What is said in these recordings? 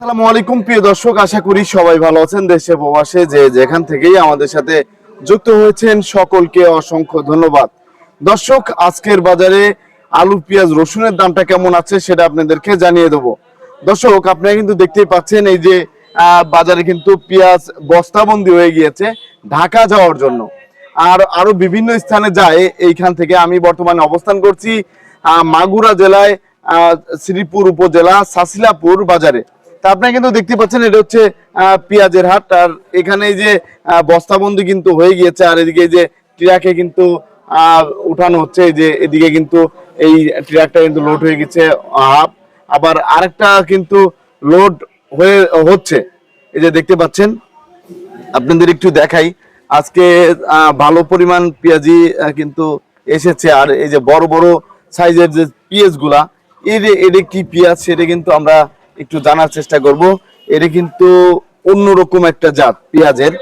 আসসালামু আলাইকুম প্রিয় দর্শক আশা করি সবাই ভালো আছেন দেশে প্রবাসে যে যেখান থেকেই আমাদের সাথে যুক্ত হয়েছেন সকলকে অসংখ্য ধন্যবাদ। দর্শক আজকের বাজারে আলু পেঁয়াজ রসুনের দামটা কেমন আছে সেটা আপনাদেরকে জানিয়ে দেবো। দর্শক আপনারা কিন্তু দেখতেই পাচ্ছেন এই যে বাজারে কিন্তু পেঁয়াজ বস্তাবন্দি হয়ে গিয়েছে ঢাকা যাওয়ার জন্য। আর আরও বিভিন্ন স্থানে যায় এইখান থেকে আমি বর্তমানে অবস্থান করছি মাগুরা জেলায় আহ, শ্রীপুর উপজেলা সাসিলাপুর বাজারে। তা আপনারা কিন্তু দেখতে পাচ্ছেন, এটা হচ্ছে পেঁয়াজের হাট। আর এখানে এই যে বস্তাবন্দি কিন্তু হয়ে গিয়েছে, আর এদিকে যে ট্রাকে কিন্তু উঠানো হচ্ছে যে এদিকে কিন্তু এই ট্রাকটা কিন্তু লোড হয়ে গেছে হাফ আবার আরেকটা কিন্তু লোড হয়ে, হচ্ছে। এই যে দেখতে পাচ্ছেন, আপনাদের একটু দেখাই, আজকে ভালো পরিমাণ পেঁয়াজি কিন্তু এসেছে, আর এই যে বড় বড় সাইজের যে পেঁয়াজগুলা এর এটা কি পেঁয়াজ, সেটা কিন্তু আমরা একটু জানার চেষ্টা করব। এটা কিন্তু অন্যরকম একটা জাত পেঁয়াজের।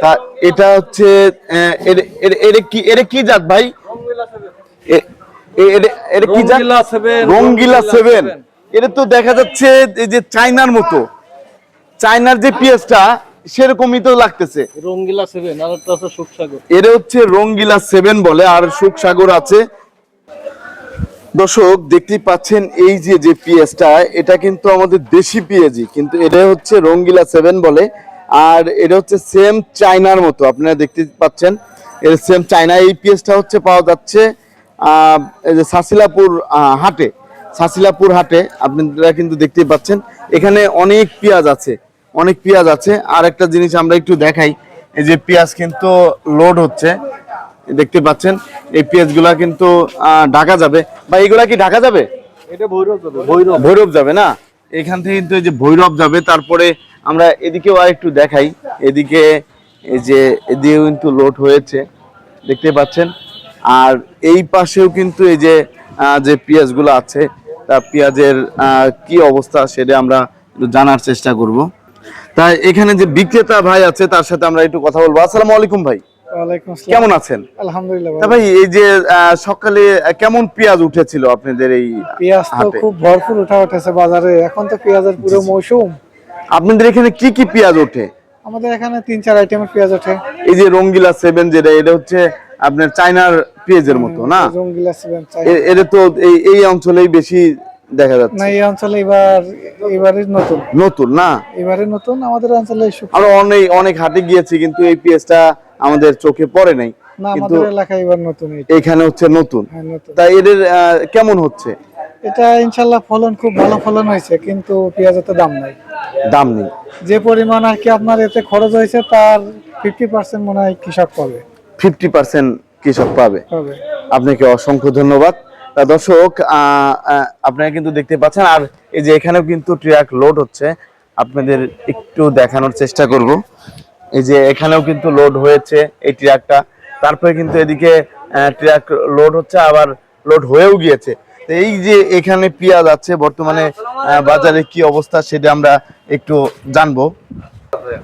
তা এটা হচ্ছে এর- এর- এটা কি এটা কি জাত ভাই? এটা- কি জাত? রঙ্গিলা সেভেন। এটা তো দেখা যাচ্ছে এই যে চাইনার মতো। চাইনার যে পেঁয়াজটা সেরকমই তো লাগতেছে। রঙ্গিলা সেভেন আর একটা আছে সুখসাগর এটা হচ্ছে রঙ্গিলা সেভেন বলে আর সুখ সাগর আছে। দর্শক, দেখতেই পাচ্ছেন এই যে যে পিএসটা, এটা কিন্তু আমাদের দেশি পেঁয়াজি কিন্তু এটা হচ্ছে রঙ্গিলা সেভেন বলে, আর এটা হচ্ছে সেম চাইনার মতো, আপনারা দেখতে পাচ্ছেন। এর সেম চাইনা এই পিএসটা হচ্ছে পাওয়া যাচ্ছে যে সাসিলাপুর হাটে সাসিলাপুর হাটে, আপনারা কিন্তু দেখতেই পাচ্ছেন। এখানে অনেক পেঁয়াজ আছে, অনেক পেঁয়াজ আছে। আর একটা জিনিস আমরা একটু দেখাই, এই যে পেঁয়াজ কিন্তু লোড হচ্ছে। দেখতে পাচ্ছেন এই পেঁয়াজগুলা কিন্তু ঢাকা যাবে। বা এগুলা কি ঢাকা যাবে? এটা ভৈরব যাবে ভৈরব। ভৈরব যাবে না? এখান থেকে কিন্তু এই যে ভৈরব যাবে তারপরে আমরা এদিকেও আর একটু দেখাই। এদিকে এই যে এদিকে কিন্তু লোড হয়েছে দেখতে পাচ্ছেন। আর এই পাশেও কিন্তু এই যে যে পেঁয়াজগুলো আছে তা পেঁয়াজের কি অবস্থা সেটা আমরা জানার চেষ্টা করব। তাই এখানে যে বিক্রেতা ভাই আছে তার সাথে আমরা একটু কথা বলব। আসসালামু আলাইকুম ভাই। কেমন আছেন? আলহামদুলিল্লাহ ভাই এই যে সকালে কেমন পেঁয়াজ উঠেছিল আপনাদের এই পেঁয়াজ তো খুব ভরপুর উঠা উঠেছে বাজারে। এখন তো পেঁয়াজের পুরো মৌসুম। আপনাদের এখানে কি কি পেঁয়াজ ওঠে? আমাদের এখানে তিন চার আইটেমের পেঁয়াজ ওঠে। এই যে রঙ্গিলা সেভেন যেটা এটা হচ্ছে আপনার চাইনার পেঁয়াজের মতো না? রঙ্গিলা সেভেন এটা তো এই এই অঞ্চলেই বেশি দেখা যাচ্ছে। না এই অঞ্চলে এবার এবারের নতুন। নতুন না? এবারে নতুন আমাদের অঞ্চলে আমরা অনেক অনেক হাটে গিয়েছি কিন্তু এই পেঁয়াজটা আমাদের চোখে পড়ে নাই। না আমাদের এলাকায় এবার নতুন এখানে হচ্ছে নতুন। হ্যাঁ, তাই এদের কেমন হচ্ছে? এটা ইনশাল্লাহ ফলন খুব ভালো ফলন হয়েছে কিন্তু পেঁয়াজের তো দাম নাই। দাম নেই। যে পরিমাণ আর কি আপনার এতে খরচ হয়েছে তার ফিফটি পার্সেন্ট মনে হয় কৃষক পাবে। ফিফটি পার্সেন্ট কৃষক পাবে। আপনাকে অসংখ্য ধন্যবাদ। দর্শক আপনারা কিন্তু দেখতে পাচ্ছেন, আর এই যে এখানেও কিন্তু ট্রাক লোড হচ্ছে। আপনাদের একটু দেখানোর চেষ্টা করব। এই যে এখানেও কিন্তু লোড হয়েছে এই ট্রাকটা। তারপরে কিন্তু এদিকে ট্রাক লোড হচ্ছে, আবার লোড হয়েও গিয়েছে। তো এই যে এখানে পেঁয়াজ আছে, বর্তমানে বাজারে কি অবস্থা সেটা আমরা একটু জানব।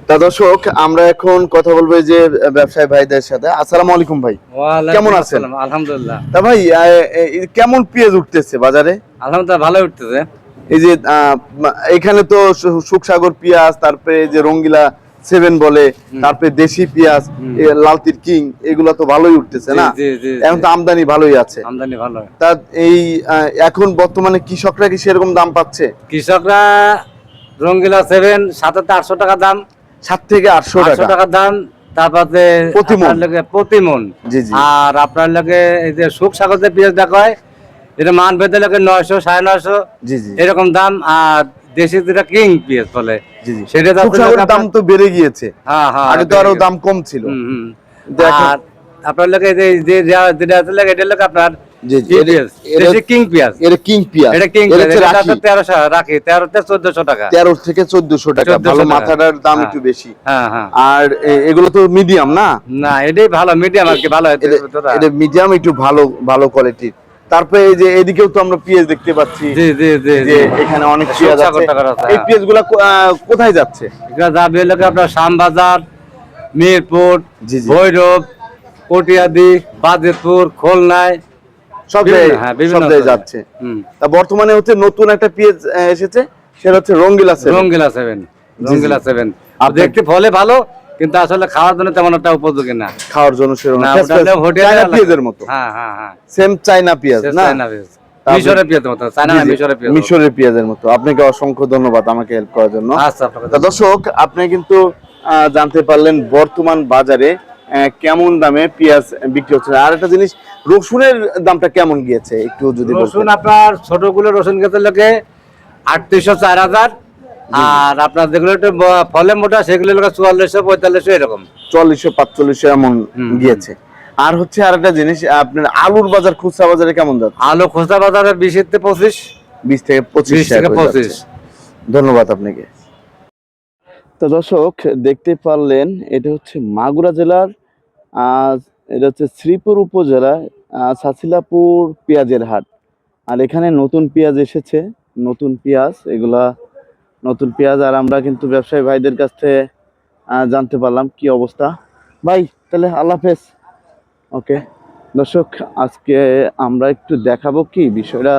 তা দর্শক আমরা এখন কথা বলব যে ব্যবসায়ী ভাইদের সাথে। আসসালামু আলাইকুম ভাই। কেমন আছেন? আলহামদুলিল্লাহ। তা ভাই কেমন পেঁয়াজ উঠতেছে বাজারে? আলহামদুলিল্লাহ ভালো উঠতেছে। এই যে এখানে তো সুখসাগর পেঁয়াজ তারপরে যে রঙ্গিলা সেভেন বলে তারপরে দেশি পেঁয়াজ লালতির কিং এগুলো তো ভালোই উঠতেছে না। এখন তো আমদানি ভালোই আছে। আমদানি ভালো। তা এই এখন বর্তমানে কৃষকরা কি সেরকম দাম পাচ্ছে? কৃষকরা রঙ্গিলা সেভেন সাতাতে আটশো টাকা দাম। সাত থেকে আটশো আটশো টাকা। দাম তারপরে প্রতি মণ? আপনার মন জি, জি। আর আপনার লগে এই যে সুখ সাগর যে পেঁয়াজ দেখা হয় এটা মান ভেদে লাগে নয়শো সাড়ে নয়শো। এরকম দাম আর দেশি যেটা কিং পেঁয়াজ বলে সেটা দাম তো বেড়ে গিয়েছে। হ্যাঁ হ্যাঁ আগে তো আরও দাম কম ছিল। আর আপনার লোকে যে যেটা আছে লাগে এটা লোক আপনার কি এটা- পেঁয়াজ? এটা- দেশি কিং পেঁয়াজ এটা কিং পেঁয়াজ এটা কিং এটা পেঁয়াজ হচ্ছে এটা রাখি। তেরোশো রাখি তেরোতে টাকা তেরো থেকে চোদ্দশো টাকা ভালো। মাথাটার দাম হ্যাঁ। একটু বেশি হ্যাঁ হ্যাঁ আর এগুলো তো মিডিয়াম না না এটাই ভালো মিডিয়াম আর কি ভালো এটা- মিডিয়াম একটু ভালো ভালো কোয়ালিটির তারপরে এই যে এদিকেও তো আমরা পেঁয়াজ দেখতে পাচ্ছি জি জি জি যে এখানে অনেক আছে এই। পেঁয়াজগুলা কোথায় যাচ্ছে এগুলো যাবে লোকে আপনার শ্যামবাজার মিরপুর। ভৈরব কটিয়াদি বাজিতপুর খুলনায় সব হ্যাঁ, সব। যাচ্ছে। তা বর্তমানে হচ্ছে নতুন একটা আহ, এসেছে সেটা হচ্ছে Rangila seven Rangila seven Rangila seven আপনি- দেখতে ফলে ভালো কিন্তু আসলে খাওয়ার জন্য তেমন একটা উপযোগী না। খাওয়ার জন্য সেরকম চায়না। পেঁয়াজের মতো। হ্যাঁ হ্যাঁ হ্যাঁ। সেম চাইনা পেঁয়াজ না? চায়না পেঁয়াজ। মিশরের পেঁয়াজের মতো চায়না না, আপনাকে অসংখ্য ধন্যবাদ আমাকে হেল্প করার জন্য। আচ্ছা দর্শক আপনি কিন্তু জানতে পারলেন বর্তমান বাজারে কেমন দামে পেঁয়াজ বিক্রি হচ্ছে? আর একটা জিনিস রসুনের দামটা কেমন গিয়েছে? একটু যদি রসুন আপনার ছোটগুলো রসুন গেছে লোকে আটত্রিশশো চার হাজার। আর আপনার যেগুলো একটু ফলে মোটা সেগুলো লোকে চুয়াল্লিশশো পঁয়তাল্লিশশো এরকম। চল্লিশশো পাঁচচল্লিশশো এমন গিয়েছে। আর হচ্ছে আর একটা জিনিস আপনার আলুর বাজার খুচরা বাজারে কেমন যাচ্ছে? আলু খুচরা বাজারে বিশ থেকে পঁচিশ। বিশ থেকে পঁচিশ থেকে পঁচিশ। ধন্যবাদ আপনাকে। তো দর্শক, দেখতে পারলেন, এটা হচ্ছে মাগুরা জেলার এটা হচ্ছে শ্রীপুর উপজেলা সাসিলাপুর পেঁয়াজের হাট। আর এখানে নতুন পেঁয়াজ এসেছে, নতুন পেঁয়াজ, এগুলা নতুন পেঁয়াজ, আর আমরা কিন্তু ব্যবসায়ী ভাইদের কাছ থেকে জানতে পারলাম কি অবস্থা। ভাই, তাহলে আল্লাহ হাফেজ। ওকে, দর্শক, আজকে আমরা একটু দেখাবো কি বিষয়টা।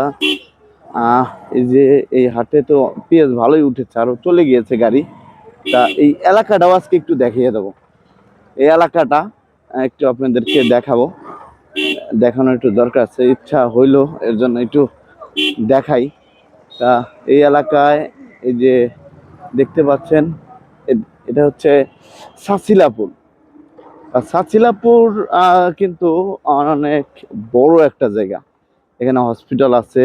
এই যে এই হাটে তো পেঁয়াজ ভালোই উঠেছে আরও চলে গিয়েছে গাড়ি। তা এই এলাকাটাও আজকে একটু দেখিয়ে দেবো। এই এলাকাটা একটু আপনাদেরকে দেখাবো। দেখানো একটু দরকার আছে, ইচ্ছা হইল এর জন্য একটু দেখাই। তা এই এলাকায় এই যে দেখতে পাচ্ছেন এটা হচ্ছে সাসিলাপুর সাসিলাপুর কিন্তু অনেক বড় একটা জায়গা। এখানে হসপিটাল আছে।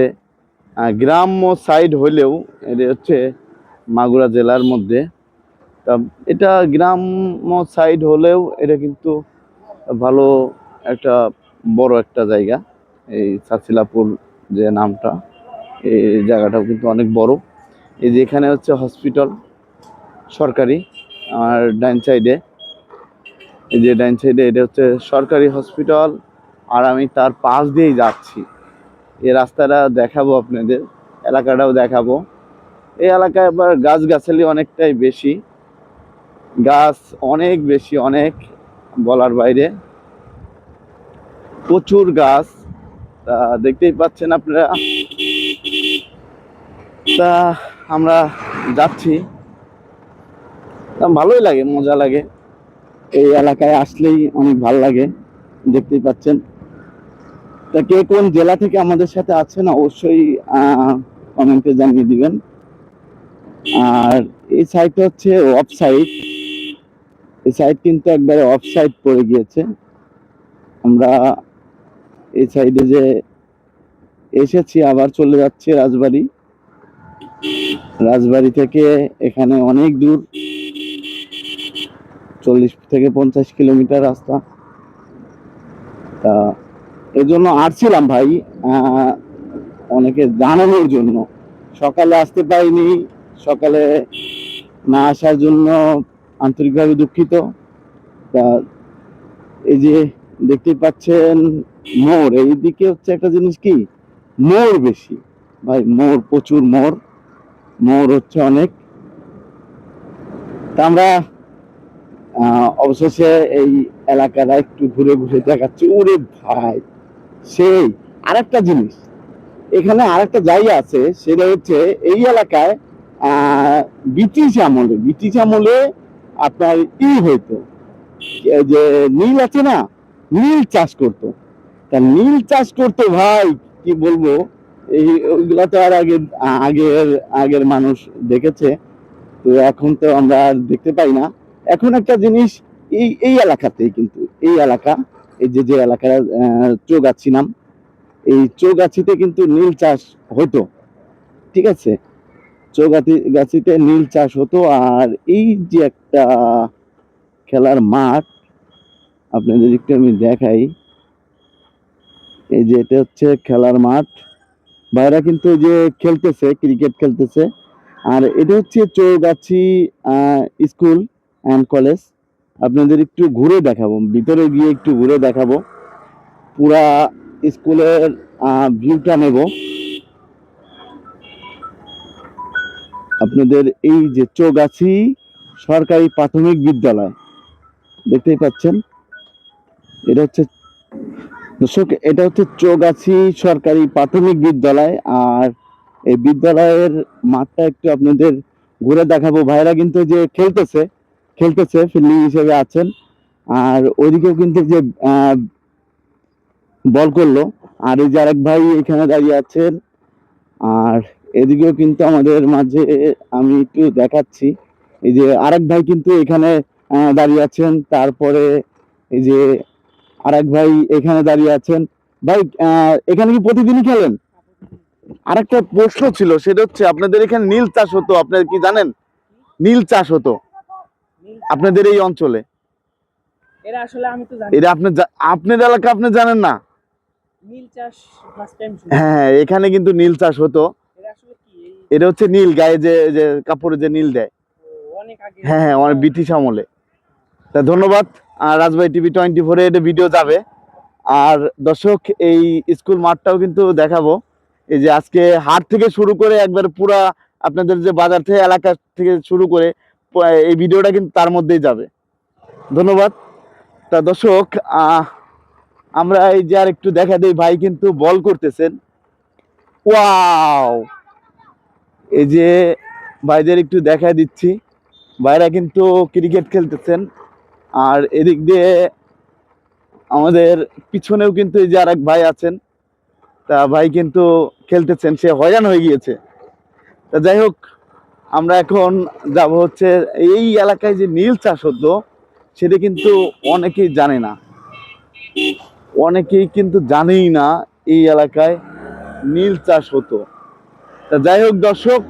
গ্রাম্য সাইড হলেও এটা হচ্ছে মাগুরা জেলার মধ্যে। তা এটা গ্রাম সাইড হলেও এটা কিন্তু ভালো একটা বড় একটা জায়গা। এই সাসিলাপুর যে নামটা, এই জায়গাটাও কিন্তু অনেক বড়। এই যে এখানে হচ্ছে হসপিটাল সরকারি, আর ডাইন সাইডে এই যে ডাইন সাইডে এটা হচ্ছে সরকারি হসপিটাল আর আমি তার পাশ দিয়েই যাচ্ছি। এই রাস্তাটা দেখাবো আপনাদের, এলাকাটাও দেখাবো। এই এলাকায় আবার গাছগাছালি অনেকটাই বেশি। গাছ অনেক বেশি, অনেক বলার বাইরে। প্রচুর গাছ। তা দেখতেই পাচ্ছেন আপনারা। তা আমরা যাচ্ছি। ভালোই লাগে, মজা লাগে। এই এলাকায় আসলেই অনেক ভালো লাগে, দেখতেই পাচ্ছেন। তা কে কোন জেলা থেকে আমাদের সাথে আছেন অবশ্যই কমেন্টে জানিয়ে দিবেন। আর এই সাইডটা হচ্ছে সাইড এই সাইড কিন্তু একবারে অফ সাইড পড়ে গিয়েছে। আমরা এই সাইডে যে এসেছি, আবার চলে যাচ্ছি রাজবাড়ি। রাজবাড়ি থেকে এখানে অনেক দূর, চল্লিশ থেকে পঞ্চাশ কিলোমিটার রাস্তা। তা এই জন্য আসছিলাম ভাই অনেকে জানানোর জন্য। সকালে আসতে পারিনি, সকালে না আসার জন্য আন্তরিকভাবে দুঃখিত। তা এই যে দেখতে পাচ্ছেন, মোর। এইদিকে হচ্ছে একটা জিনিস কি? মোর বেশি। ভাই, মোর, প্রচুর মোর। মোর হচ্ছে অনেক। তা আমরা অবশেষে এই এলাকাটা একটু ঘুরে ঘুরে দেখাচ্ছি। ওরে ভাই, সেই আরেকটা জিনিস। এখানে আরেকটা জায়গা আছে, সেটা হচ্ছে এই এলাকায় ব্রিটিশ আমলে ব্রিটিশ আমলে আপনার ই হইতো। যে নীল আছে না, নীল চাষ করতো। তা নীল চাষ করতো ভাই, কি বলব? এই ওইগুলা তো আর আগে আগের আগের মানুষ দেখেছে। তো এখন তো আমরা আর দেখতে পাই না। এখন একটা জিনিস, এই এই এলাকাতেই কিন্তু, এই এলাকা, এই যে যে এলাকার চৌগাছি নাম, এই চৌগাছিতে কিন্তু নীল চাষ হতো ঠিক আছে? চৌগাছি গাছিতে নীল চাষ হতো। আর এই যে একটা খেলার মাঠ, আপনাদের একটু আমি দেখাই। এই যে এটা হচ্ছে খেলার মাঠ। ভাইরা কিন্তু যে খেলতেছে, ক্রিকেট খেলতেছে। আর এটা হচ্ছে চৌগাছি স্কুল অ্যান্ড কলেজ। আপনাদের একটু ঘুরে দেখাবো, ভিতরে গিয়ে একটু ঘুরে দেখাবো। পুরা স্কুলের ভিউটা নেব। আপনাদের এই যে চৌগাছি সরকারি প্রাথমিক বিদ্যালয়, দেখতেই পাচ্ছেন? এটা হচ্ছে, দর্শক, এটা হচ্ছে চৌগাছি সরকারি প্রাথমিক বিদ্যালয়, আর এই বিদ্যালয়ের মাঠটা একটু আপনাদের ঘুরে দেখাবো। ভাইরা কিন্তু যে খেলতেছে খেলতেছে, ফিল্ডিং হিসেবে আছেন, আর ওইদিকেও কিন্তু যে বল করল, আর এই যে আরেক ভাই এখানে দাঁড়িয়ে আছেন, আর এদিকেও কিন্তু আমাদের মাঝে আমি একটু দেখাচ্ছি। এই যে আরেক ভাই কিন্তু এখানে দাঁড়িয়ে আছেন। তারপরে এই যে আরেক ভাই এখানে দাঁড়িয়ে আছেন। ভাই এখানে কি প্রতিদিনই খেলেন? আরেকটা প্রশ্ন ছিল সেটা হচ্ছে আপনাদের এখানে নীল চাষ হতো আপনারা কি জানেন? নীল চাষ হতো আপনাদের এই অঞ্চলে। এরা আসলে আমি তো জানি এটা আপনি আপনার এলাকা আপনি জানেন না? নীল চাষ ফার্স্ট টাইম হ্যাঁ এখানে কিন্তু নীল চাষ হতো। এটা হচ্ছে নীল গায়ে যে যে কাপড়ে যে নীল দেয়। হ্যাঁ হ্যাঁ অনেক ব্রিটিশ আমলে। তা ধন্যবাদ। আর রাজবাই টিভি টোয়েন্টি ফোরে এটা ভিডিও যাবে। আর দর্শক, এই স্কুল মাঠটাও কিন্তু দেখাবো। এই যে আজকে হাট থেকে শুরু করে একবার পুরা আপনাদের যে বাজার থেকে এলাকা থেকে শুরু করে, এই ভিডিওটা কিন্তু তার মধ্যেই যাবে। ধন্যবাদ। তা দর্শক আমরা এই যে আর একটু দেখা দিই, ভাই কিন্তু বল করতেছেন। ওয়াও! এই যে ভাইদের একটু দেখা দিচ্ছি। ভাইরা কিন্তু ক্রিকেট খেলতেছেন। আর এদিক দিয়ে আমাদের পিছনেও কিন্তু এই যে আর এক ভাই আছেন, তা ভাই কিন্তু খেলতেছেন, সে হয়রান হয়ে গিয়েছে। তা যাই হোক, আমরা এখন যাব হচ্ছে এই এলাকায় যে নীল চাষ হতো, সেটা কিন্তু অনেকেই জানে না। অনেকেই কিন্তু জানেই না এই এলাকায় নীল চাষ হতো। তা যাই হোক দর্শক,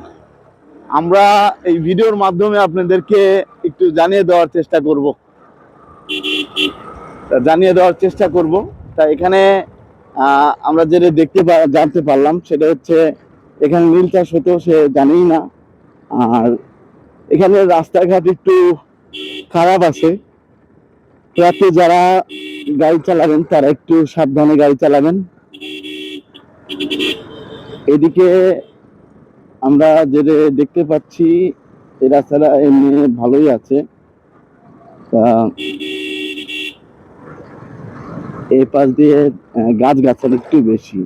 আমরা এই ভিডিওর মাধ্যমে আপনাদেরকে একটু জানিয়ে দেওয়ার চেষ্টা করব। জানিয়ে দেওয়ার চেষ্টা করব। তা এখানে আমরা যেটা দেখতে জানতে পারলাম সেটা হচ্ছে, এখানে নীল চাষ হতো সে জানেই না। আর এখানে রাস্তাঘাট একটু খারাপ আছে। রাতে যারা গাড়ি চালাবেন, তারা একটু সাবধানে গাড়ি চালাবেন। এদিকে আমরা যেটা দেখতে পাচ্ছি, এই রাস্তাটা এমনি ভালোই আছে। তা এই পাশ দিয়ে গাছ গাছালি একটু বেশি।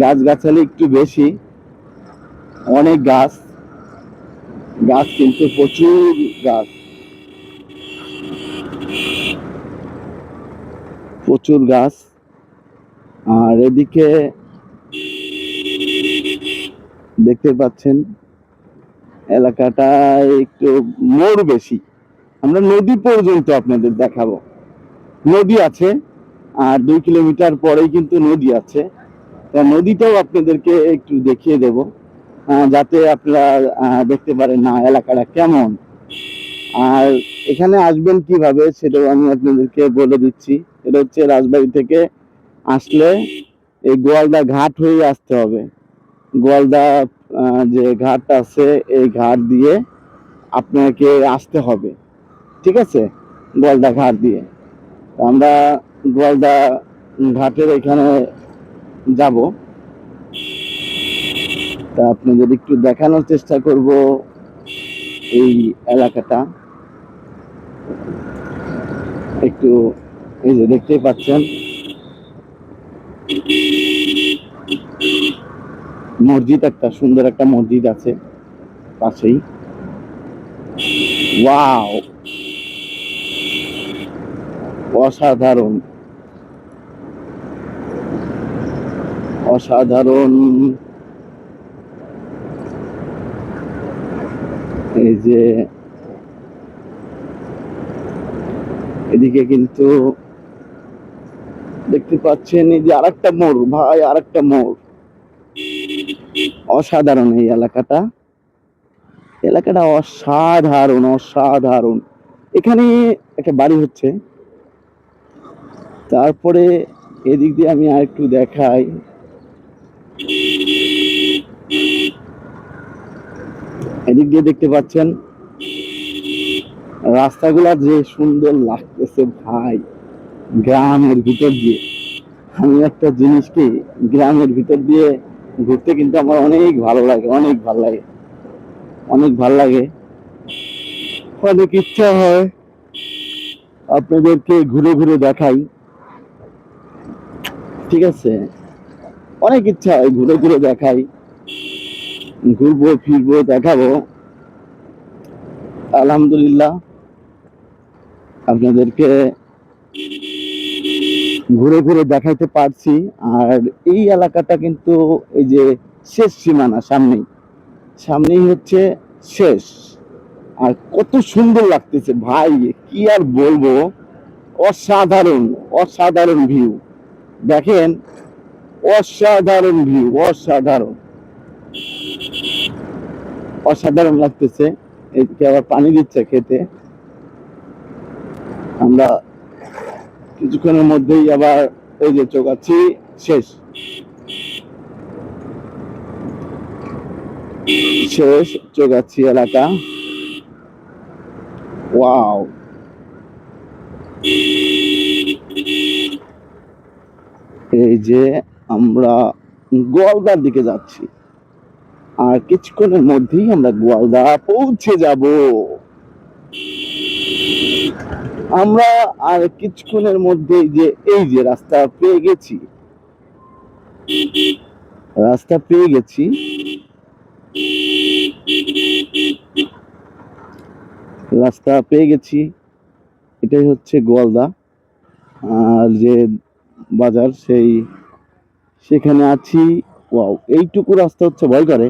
গাছ গাছালি একটু বেশি। অনেক গাছ। গাছ কিন্তু প্রচুর গাছ। প্রচুর গাছ। আর এদিকে দেখতে পাচ্ছেন এলাকাটা একটু মোড় বেশি। আমরা নদী পর্যন্ত আপনাদের দেখাবো। নদী আছে আর দুই কিলোমিটার পরেই কিন্তু নদী আছে। তা নদীটাও আপনাদেরকে একটু দেখিয়ে দেব যাতে আপনারা দেখতে পারেন না এলাকাটা কেমন। আর এখানে আসবেন কীভাবে সেটাও আমি আপনাদেরকে বলে দিচ্ছি। এটা হচ্ছে রাজবাড়ি থেকে আসলে এই গোয়ালদা ঘাট হয়ে আসতে হবে। গোয়ালদা যে ঘাট আছে, এই ঘাট দিয়ে আপনাকে আসতে হবে। ঠিক আছে? গোয়ালদা ঘাট দিয়ে। আমরা গোয়ালদা ঘাটের এখানে যাব। তা আপনাদের একটু দেখানোর চেষ্টা করব এই এলাকাটা। একটু এই যে দেখতেই পাচ্ছেন মসজিদ একটা, সুন্দর একটা মসজিদ আছে পাশেই। ওয়াও! অসাধারণ। অসাধারণ। এই যে এদিকে কিন্তু দেখতে পাচ্ছেন এই যে আরেকটা মোড়, ভাই আরেকটা মোড়। অসাধারণ এই এলাকাটা। এলাকাটা অসাধারণ অসাধারণ। এখানে একটা বাড়ি হচ্ছে। তারপরে এদিক দিয়ে আমি আর একটু দেখাই। এদিক দিয়ে দেখতে পাচ্ছেন, রাস্তাগুলা যে সুন্দর লাগতেছে ভাই, গ্রামের ভিতর দিয়ে। আমি একটা জিনিস কি গ্রামের ভিতর দিয়ে ঘুরতে কিন্তু আমার অনেক ভালো লাগে, অনেক ভালো লাগে। অনেক ভালো লাগে। অনেক ইচ্ছা হয় আপনাদেরকে ঘুরে ঘুরে দেখাই। ঠিক আছে? অনেক ইচ্ছা হয় ঘুরে ঘুরে দেখাই। ঘুরবো, ফিরবো, দেখাবো। আলহামদুলিল্লাহ। আপনাদেরকে ঘুরে ঘুরে দেখাইতে পারছি। আর এই এলাকাটা কিন্তু এই যে শেষ সীমানা, সামনেই। সামনেই হচ্ছে শেষ। আর কত সুন্দর লাগতেছে ভাই, কি আর বলব? অসাধারণ অসাধারণ ভিউ দেখেন, অসাধারণ ভিউ অসাধারণ। অসাধারণ লাগতেছে। এদিকে আবার পানি দিচ্ছে খেতে। আমরা কিছুক্ষণের মধ্যেই আবার এই যে চোখাচ্ছি শেষ। শেষ চোখাচ্ছি এলাকা। ওয়াও। এই যে আমরা গোয়ালদার দিকে যাচ্ছি। আর কিছুক্ষণের মধ্যেই আমরা গোয়ালদা পৌঁছে যাব। আমরা আর কিছুক্ষণের মধ্যে যে এই যে রাস্তা পেয়ে গেছি, রাস্তা পেয়ে গেছি, রাস্তা পেয়ে গেছি, এটাই হচ্ছে গোয়ালদা। আর যে বাজার সেই, সেখানে আছি। ওয়াও, এইটুকু রাস্তা হচ্ছে ভয় করে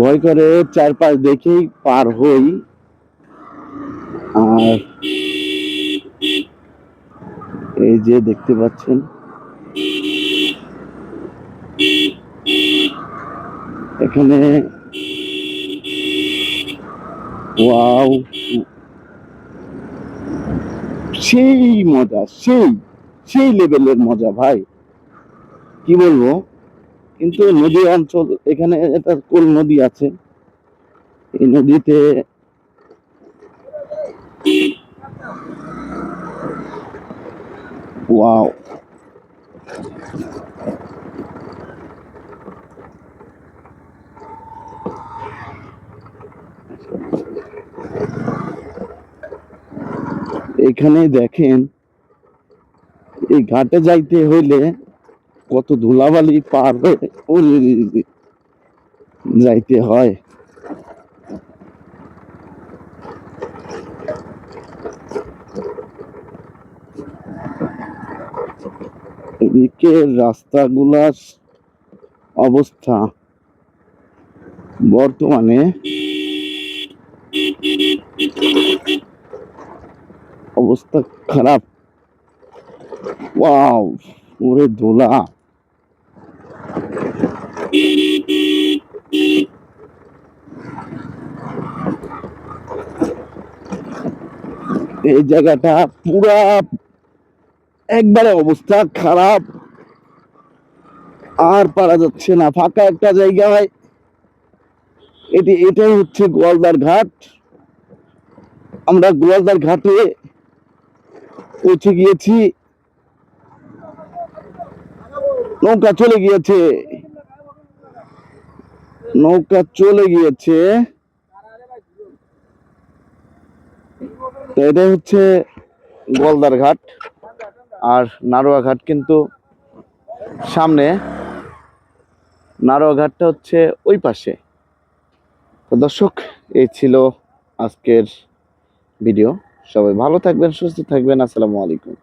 ভয় করে চারপাশ দেখেই পার হই। আর এই যে দেখতে পাচ্ছেন, এখানে ওয়াও, সেই মজা, সেই সেই লেভেলের মজা ভাই। কি বলব? কিন্তু নদী অঞ্চল, এখানে একটা কোল নদী আছে। এই নদীতে ওয়াও এখানে দেখেন এই ঘাটে যাইতে হইলে কত ধুলাবালি পার হয়ে যাইতে হয়। এদিকে রাস্তাগুলার অবস্থা। বর্তমানে অবস্থা খারাপ। ওয়াও ওরে দোলা। এই জায়গাটা পুরা একবারে অবস্থা খারাপ। আর পারা যাচ্ছে না, ফাঁকা একটা জায়গায় এটি, এটাই হচ্ছে গোয়ালদার ঘাট। আমরা গোয়ালদার ঘাটে পৌঁছে গিয়েছি। নৌকা চলে গিয়েছে। নৌকা চলে গিয়েছে। তো এটা হচ্ছে গোয়ালদার ঘাট। আর নারোয়াঘাট কিন্তু সামনে। নারোয়াঘাটটা হচ্ছে ওই পাশে। তো দর্শক, এই ছিল আজকের ভিডিও। সবাই ভালো থাকবেন, সুস্থ থাকবেন। আসসালামু আলাইকুম।